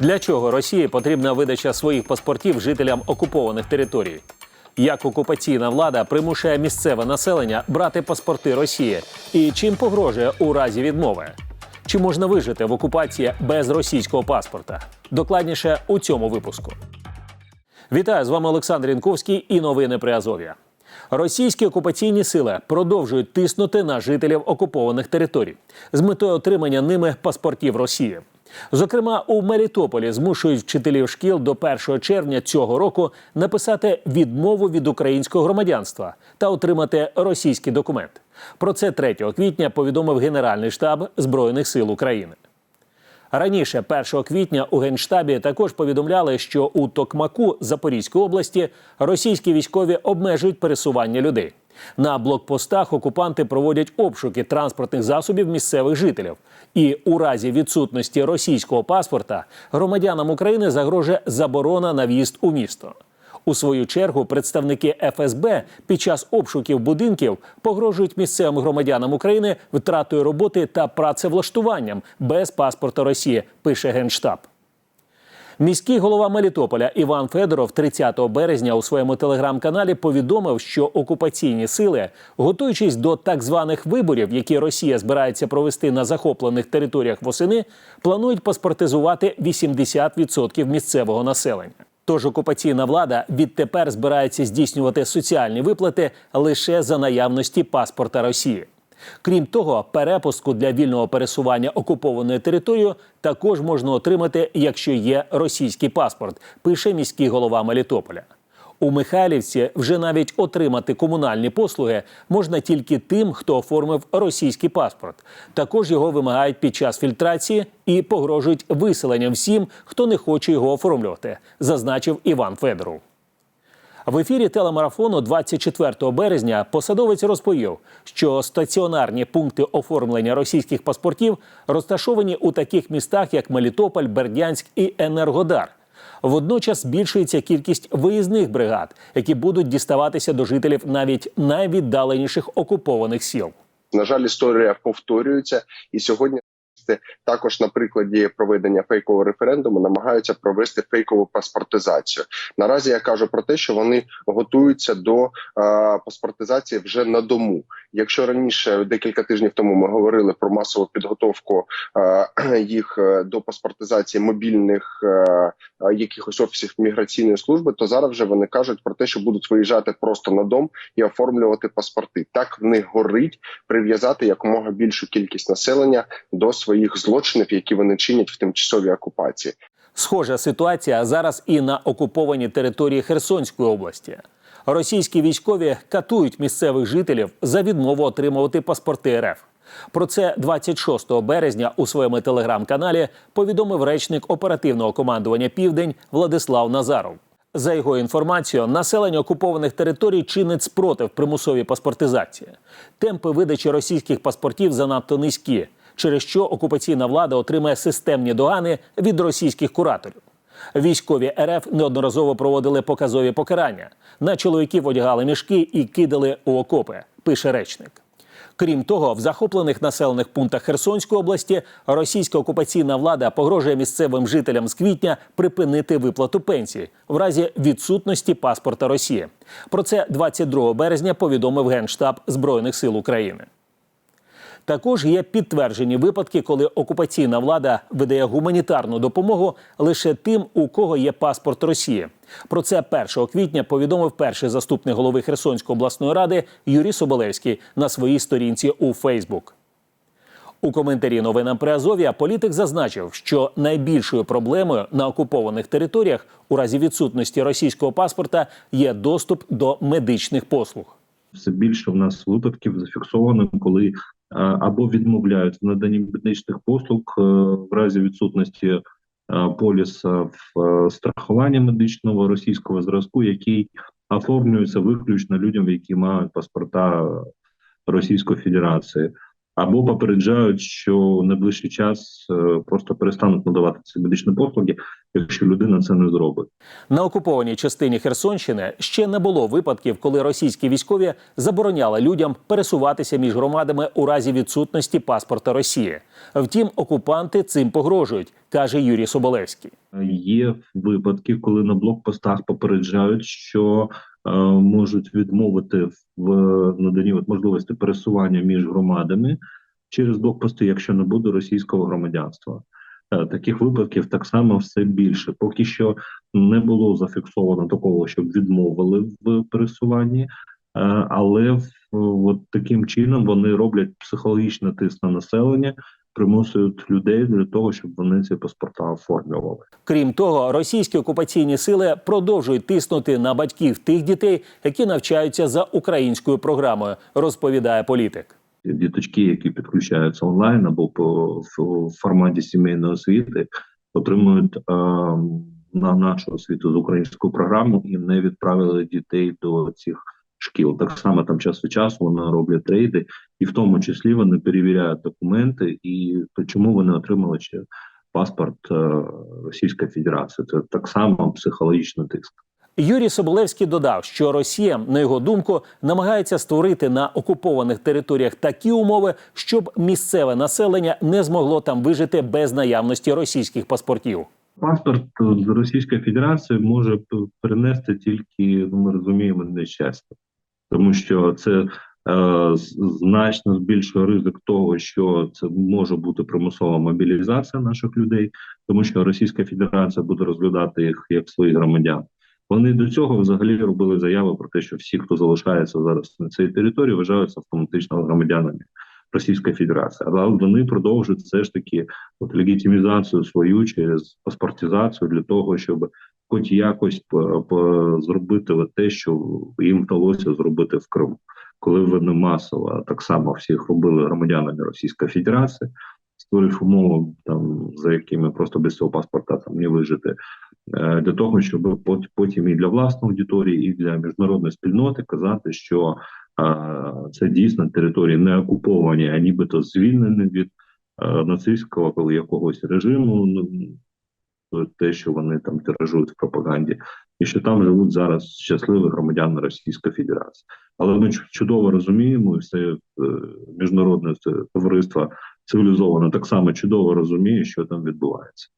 Для чого Росії потрібна видача своїх паспортів жителям окупованих територій? Як окупаційна влада примушує місцеве населення брати паспорти Росії і чим погрожує у разі відмови? Чи можна вижити в окупації без російського паспорта? Докладніше у цьому випуску. Вітаю з вами Олександр Інковський і новини при Азов'я. Російські окупаційні сили продовжують тиснути на жителів окупованих територій з метою отримання ними паспортів Росії. Зокрема, у Мелітополі змушують вчителів шкіл до 1 червня цього року написати відмову від українського громадянства та отримати російський документ. Про це 3 квітня повідомив Генеральний штаб Збройних сил України. Раніше, 1 квітня, у генштабі також повідомляли, що у Токмаку Запорізької області російські військові обмежують пересування людей. На блокпостах окупанти проводять обшуки транспортних засобів місцевих жителів. І у разі відсутності російського паспорта громадянам України загрожує заборона на в'їзд у місто. У свою чергу представники ФСБ під час обшуків будинків погрожують місцевим громадянам України втратою роботи та працевлаштуванням без паспорта Росії, пише Генштаб. Міський голова Мелітополя Іван Федоров 30 березня у своєму телеграм-каналі повідомив, що окупаційні сили, готуючись до так званих виборів, які Росія збирається провести на захоплених територіях восени, планують паспортизувати 80% місцевого населення. Тож окупаційна влада відтепер збирається здійснювати соціальні виплати лише за наявності паспорта Росії. Крім того, перепуску для вільного пересування окупованою територією також можна отримати, якщо є російський паспорт, пише міський голова Мелітополя. У Михайлівці вже навіть отримати комунальні послуги можна тільки тим, хто оформив російський паспорт. Також його вимагають під час фільтрації і погрожують виселенням всім, хто не хоче його оформлювати, зазначив Іван Федоров. В ефірі телемарафону 24 березня посадовець розповів, що стаціонарні пункти оформлення російських паспортів розташовані у таких містах, як Мелітополь, Бердянськ і Енергодар. Водночас збільшується кількість виїзних бригад, які будуть діставатися до жителів навіть найвіддаленіших окупованих сіл. На жаль, історія повторюється, і сьогодні також на прикладі проведення фейкового референдуму намагаються провести фейкову паспортизацію. Наразі я кажу про те, що вони готуються до е, паспортизації вже на дому. Якщо раніше декілька тижнів тому ми говорили про масову підготовку е, їх до паспортизації мобільних е, якихось офісів міграційної служби, то зараз вже вони кажуть про те, що будуть виїжджати просто на дом і оформлювати паспорти. Так в них горить прив'язати якомога більшу кількість населення до своїх злочинів, які вони чинять в тимчасовій окупації. Схожа ситуація зараз і на окупованій території Херсонської області. Російські військові катують місцевих жителів за відмову отримувати паспорти РФ. Про це 26 березня у своєму телеграм-каналі повідомив речник оперативного командування Південь Владислав Назаров. За його інформацією, населення окупованих територій чинить спротив примусовій паспортизації. Темпи видачі російських паспортів занадто низькі, через що окупаційна влада отримає системні догани від російських кураторів. Військові РФ неодноразово проводили показові покарання. На чоловіків одягали мішки і кидали у окопи, пише речник. Крім того, в захоплених населених пунктах Херсонської області російська окупаційна влада погрожує місцевим жителям з квітня припинити виплату пенсій в разі відсутності паспорта Росії. Про це 22 березня повідомив Генштаб Збройних сил України. Також є підтверджені випадки, коли окупаційна влада видає гуманітарну допомогу лише тим, у кого є паспорт Росії. Про це 1 квітня повідомив перший заступник голови Херсонської обласної ради Юрій Соболевський на своїй сторінці у Фейсбук. У коментарі новинам при Азов'я політик зазначив, що найбільшою проблемою на окупованих територіях у разі відсутності російського паспорта є доступ до медичних послуг. Все більше в нас випадків зафіксовано, коли або відмовляють в наданні медичних послуг е, в разі відсутності е, поліса в е, страхуванні медичного російського зразку, який оформлюється виключно людям, які мають паспорта Російської Федерації, або попереджають, що в найближчий час просто перестануть надавати ці медичні послуги, якщо людина це не зробить. На окупованій частині Херсонщини ще не було випадків, коли російські військові забороняли людям пересуватися між громадами у разі відсутності паспорта Росії. Втім, окупанти цим погрожують, каже Юрій Соболевський. Є випадки, коли на блокпостах попереджають, що е, можуть відмовити в наданні от можливості пересування між громадами через блокпости, якщо не буде російського громадянства. Е, Таких випадків так само все більше. Поки що не було зафіксовано такого, щоб відмовили в пересуванні, е, але от таким чином вони роблять психологічний тиск на населення, примусують людей для того, щоб вони ці паспорта оформлювали. Крім того, російські окупаційні сили продовжують тиснути на батьків тих дітей, які навчаються за українською програмою, розповідає політик. Діточки, які підключаються онлайн або по в форматі сімейної освіти, отримують е, на нашу освіту з українською програмою і не відправили дітей до цих шкіл. Так само там час від часу вони роблять рейди, і в тому числі вони перевіряють документи, і чому вони отримали ще паспорт е, Російської Федерації. Це так само психологічний тиск. Юрій Соболевський додав, що Росія, на його думку, намагається створити на окупованих територіях такі умови, щоб місцеве населення не змогло там вижити без наявності російських паспортів. Паспорт з Російської Федерації може п- перенести тільки, ну ми розуміємо, нещастя, тому що це е, значно збільшує ризик того, що це може бути примусова мобілізація наших людей, тому що Російська Федерація буде розглядати їх як своїх громадян. Вони до цього взагалі робили заяви про те, що всі, хто залишається зараз на цій території, вважаються автоматично громадянами Російської Федерації. Але вони продовжують все ж таки от легітимізацію свою через паспортизацію для того, щоб хоч якось зробити те, що їм вдалося зробити в Криму, коли вони масово так само всіх робили громадянами Російської Федерації, створив умови, там за якими просто без цього паспорта там не вижити. Е, Для того щоб потім і для власної аудиторії, і для міжнародної спільноти казати, що це дійсно території не окуповані, а нібито звільнені від е, нацистського коли якогось режиму, ну, те, що вони там тиражують в пропаганді, і що там живуть зараз щасливі громадяни Російської Федерації. Але ми чудово розуміємо, і все е, міжнародне товариство цивілізоване так само чудово розуміє, що там відбувається.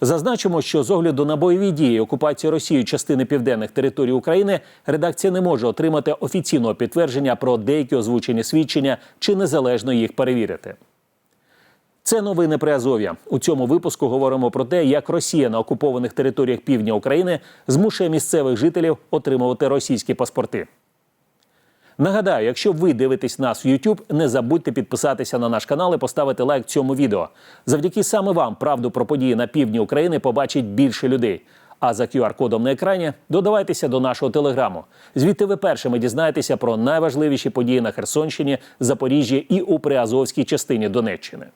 Зазначимо, що з огляду на бойові дії окупації Росією частини південних територій України редакція не може отримати офіційного підтвердження про деякі озвучені свідчення чи незалежно їх перевірити. Це новини при Азов'я. У цьому випуску говоримо про те, як Росія на окупованих територіях півдня України змушує місцевих жителів отримувати російські паспорти. Нагадаю, якщо ви дивитесь нас в YouTube, не забудьте підписатися на наш канал і поставити лайк цьому відео. Завдяки саме вам правду про події на півдні України побачить більше людей. А за QR-кодом на екрані додавайтеся до нашого телеграму. Звідти ви першими дізнаєтеся про найважливіші події на Херсонщині, Запоріжжі і у Приазовській частині Донеччини.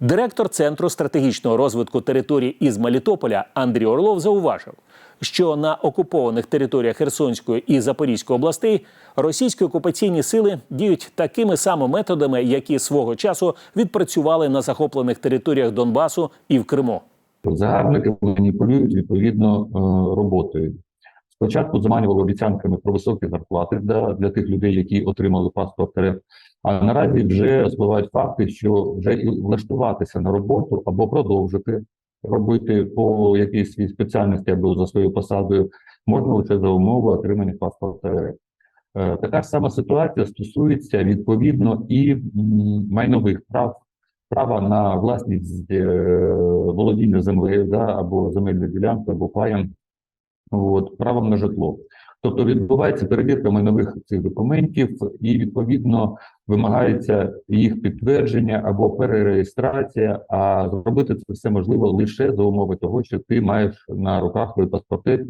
Директор Центру стратегічного розвитку територій із Мелітополя Андрій Орлов зауважив, що на окупованих територіях Херсонської і Запорізької областей російські окупаційні сили діють такими самими методами, які свого часу відпрацювали на захоплених територіях Донбасу і в Криму. Загарбники маніпулюють відповідно е, роботою. Спочатку заманювали обіцянками про високі зарплати для, для тих людей, які отримали паспорт РФ. А наразі вже спливають факти, що вже і влаштуватися на роботу або продовжити робити по якійсь спеціальності або за своєю посадою можна лише за умови отримання паспорта РФ. Е, Така ж сама ситуація стосується відповідно і майнових прав права на власність е, володіння землею да, або земельною ділянкою, або паєм, от, правом на житло. Тобто відбувається перевірка майнових цих документів, і відповідно вимагається їх підтвердження або перереєстрація. А зробити це все можливо лише за умови того, що ти маєш на руках твій паспорти,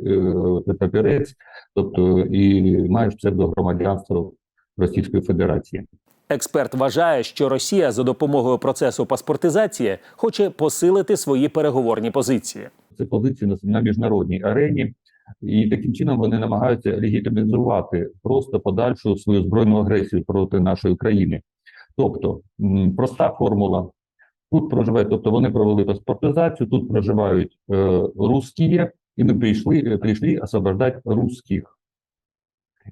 е, папірець, тобто і маєш псевдогромадянство Російської Федерації. Експерт вважає, що Росія за допомогою процесу паспортизації хоче посилити свої переговорні позиції. це позиції на міжнародній арені, і таким чином вони намагаються легітимізувати просто подальшу свою збройну агресію проти нашої країни. Тобто проста формула Тут проживають, тобто вони провели паспортизацію, тут проживають е, русські, і ми прийшли, е, прийшли освобождати русських.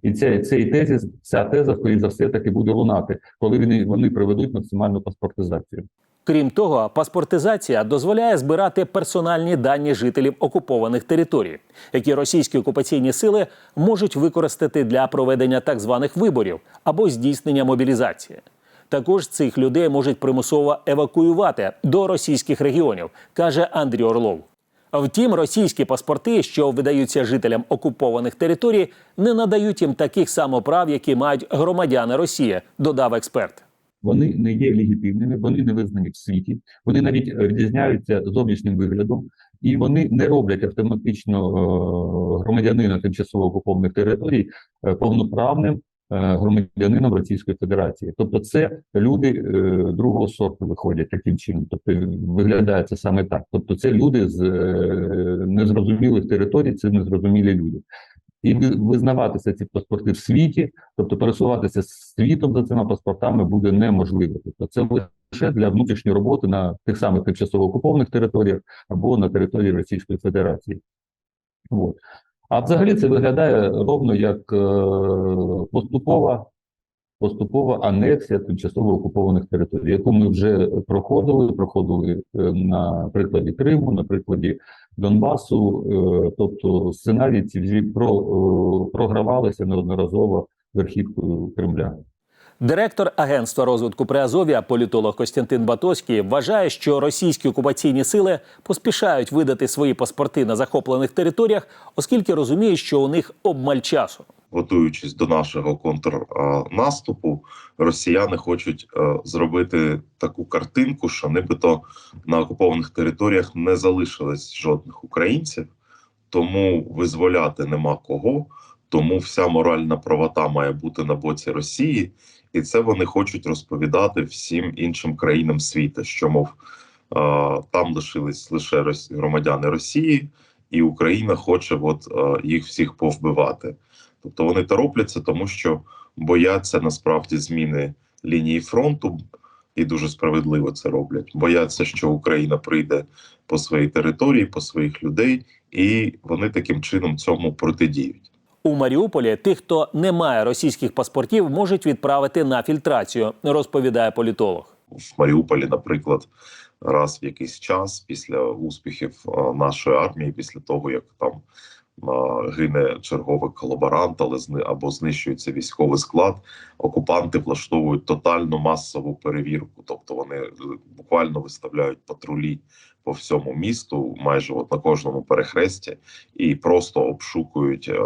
І ця, цей тезис, ця теза, скоріш за все, таки буде лунати, коли вони, вони проведуть максимальну паспортизацію. Крім того, паспортизація дозволяє збирати персональні дані жителів окупованих територій, які російські окупаційні сили можуть використати для проведення так званих виборів або здійснення мобілізації. Також цих людей можуть примусово евакуювати до російських регіонів, каже Андрій Орлов. Втім, російські паспорти, що видаються жителям окупованих територій, не надають їм таких самоправ, які мають громадяни Росії, додав експерт. Вони не є легітимними, вони не визнані в світі, вони навіть відрізняються зовнішнім виглядом, і вони не роблять автоматично е, громадянина тимчасово окупованих територій е, повноправним е, громадянином Російської Федерації. Тобто, це люди другого сорту виходять таким чином. Тобто виглядає це саме так. Тобто, це люди з незрозумілих територій, це незрозумілі люди. І визнаватися ці паспорти в світі, тобто пересуватися світом за цими паспортами буде неможливо. Тобто це лише для внутрішньої роботи на тих самих тимчасово окупованих територіях або на території Російської Федерації. От. А взагалі це виглядає ровно як е, поступова, поступова анексія тимчасово окупованих територій, яку ми вже проходили, проходили е, на прикладі Криму, на прикладі Донбасу. Е, тобто сценарії ці вже про, е, програвалися неодноразово верхівкою Кремля. Директор Агентства розвитку Приазов'я, політолог Костянтин Батоський, вважає, що російські окупаційні сили поспішають видати свої паспорти на захоплених територіях, оскільки розуміють, що у них обмаль часу. Готуючись до нашого контрнаступу, росіяни хочуть е, зробити таку картинку, що нібито на окупованих територіях не залишилось жодних українців, тому визволяти нема кого. Тому вся моральна правота має бути на боці Росії, і це вони хочуть розповідати всім іншим країнам світу, що мов е, там лишились лише громадяни Росії, і Україна хоче от е, їх всіх повбивати. Тобто вони торопляться, тому що бояться насправді зміни лінії фронту, і дуже справедливо це роблять. Бояться, що Україна прийде по своїй території, по своїх людей, і вони таким чином цьому протидіють. У Маріуполі тих, хто не має російських паспортів, можуть відправити на фільтрацію, розповідає політолог. в Маріуполі, наприклад, раз в якийсь час після успіхів е, нашої армії, після того як там е, гине черговий колаборант, але зни або знищується військовий склад, окупанти влаштовують тотальну масову перевірку. Тобто вони е, буквально виставляють патрулі по всьому місту, майже от на кожному перехресті, і просто обшукують е,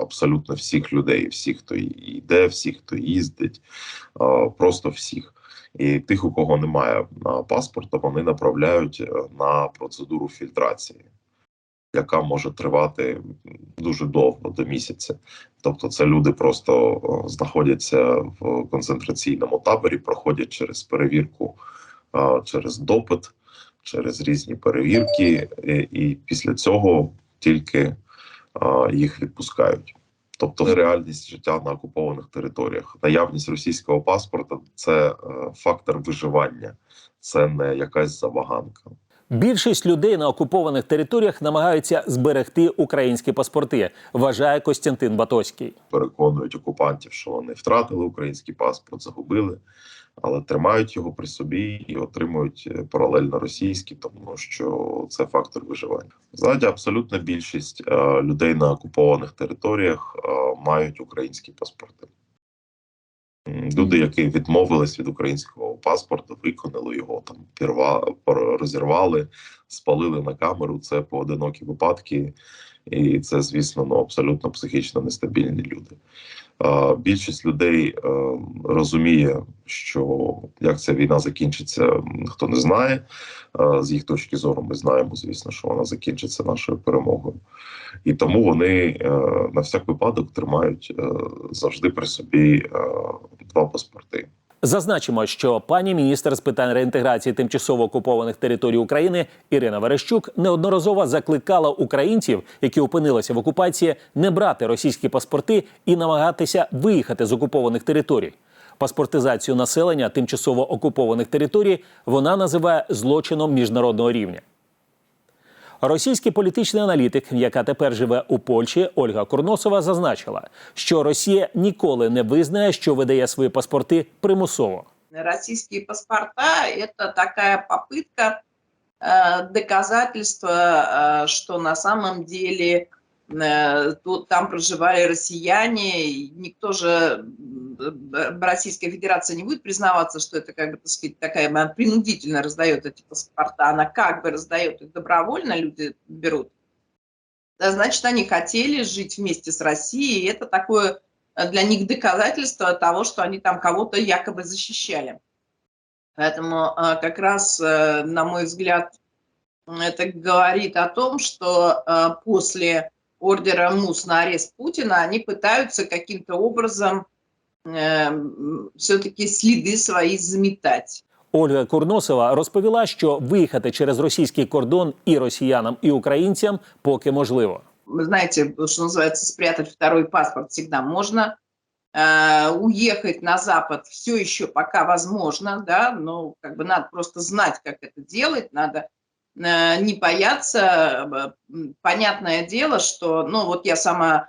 абсолютно всіх людей, всіх, хто йде, всіх, хто їздить, е, просто всіх. І тих, у кого немає паспорта, вони направляють е, на процедуру фільтрації, яка може тривати дуже довго, до місяця. Тобто, це люди просто знаходяться в концентраційному таборі, проходять через перевірку, через допит, через різні перевірки, і після цього тільки їх відпускають. Тобто реальність життя на окупованих територіях. Наявність російського паспорта це е, фактор виживання, це не якась забаганка. Більшість людей на окупованих територіях намагаються зберегти українські паспорти, вважає Костянтин Батоський. Переконують окупантів, що вони втратили український паспорт, загубили, але тримають його при собі і отримують е, паралельно російський, тому що це фактор виживання. Ззаді абсолютна більшість е, людей на окупованих територіях е, мають українські паспорти. Люди, які відмовились від українського паспорта, виконали його там, пірва, розірвали, спалили на камеру. Це поодинокі випадки, і це, звісно, ну, абсолютно психічно нестабільні люди. Більшість людей е, розуміє, що як ця війна закінчиться, ніхто не знає. З їх точки зору, ми знаємо, звісно, що вона закінчиться нашою перемогою. І тому вони е, на всяк випадок тримають е, завжди при собі два паспорти. Зазначимо, що пані міністр з питань реінтеграції тимчасово окупованих територій України Ірина Верещук неодноразово закликала українців, які опинилися в окупації, не брати російські паспорти і намагатися виїхати з окупованих територій. Паспортизацію населення тимчасово окупованих територій вона називає злочином міжнародного рівня. Російський політичний аналітик, яка тепер живе у Польщі, Ольга Курносова, зазначила, що Росія ніколи не визнає, що видає свої паспорти примусово. Российские паспорта – это такая попытка э, доказательства, э, что на самом деле э, тут, там проживали россияне. Никто же, э, Российская Федерация не будет признаваться, что это, как бы, так сказать, такая она принудительно раздает эти паспорта. Она как бы раздает их добровольно, люди берут. Да, Значит, они хотели жить вместе с Россией, и это такое э, для них доказательство того, что они там кого-то якобы защищали. Поэтому э, как раз, э, на мой взгляд, это говорит о том, что э, после ордера МУС на арест Путина они пытаются каким-то образом все-таки следы свои заметать. Ольга Курносова розповіла, що виїхати через російський кордон і росіянам, і українцям поки можливо. Вы знаете, что называется, спрятать второй паспорт всегда можно. Э, уехать на Запад все еще пока возможно, да, но как бы надо просто знать, как это делать, надо э, не бояться. Э, Понятное дело, что, ну вот я сама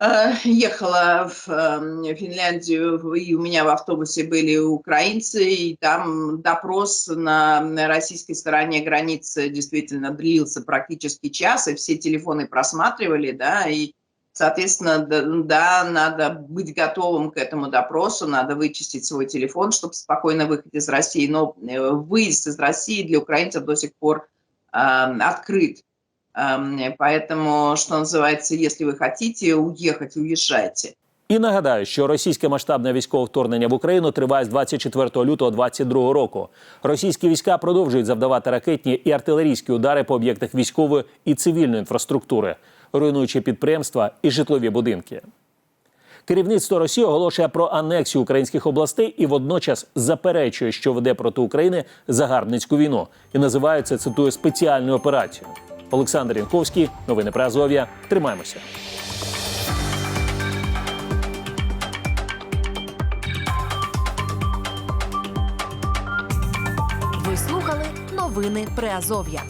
э, ехала в э, Финляндию, и у меня в автобусе были украинцы, и там допрос на российской стороне границы действительно длился практически час, и все телефоны просматривали, да, и, соответственно, да, да, надо быть готовым к этому допросу, надо вычистить свой телефон, чтобы спокойно выехать из России, но э, выезд из России для украинцев до сих пор э, открыт. Эм, Поэтому, что называется, если вы хотите уехать, уезжайте. І нагадаю, що російське масштабне військове вторгнення в Україну триває з 24 лютого 2022 року. Російські війська продовжують завдавати ракетні і артилерійські удари по об'єктах військової і цивільної інфраструктури, руйнуючи підприємства і житлові будинки. Керівництво Росії оголошує про анексію українських областей і водночас заперечує, що веде проти України загарбницьку війну, і називає це цитую спеціальною операцією. Олександр Янковський, новини про Азов'я. Тримаємося. Ви слухали новини Приазов'я.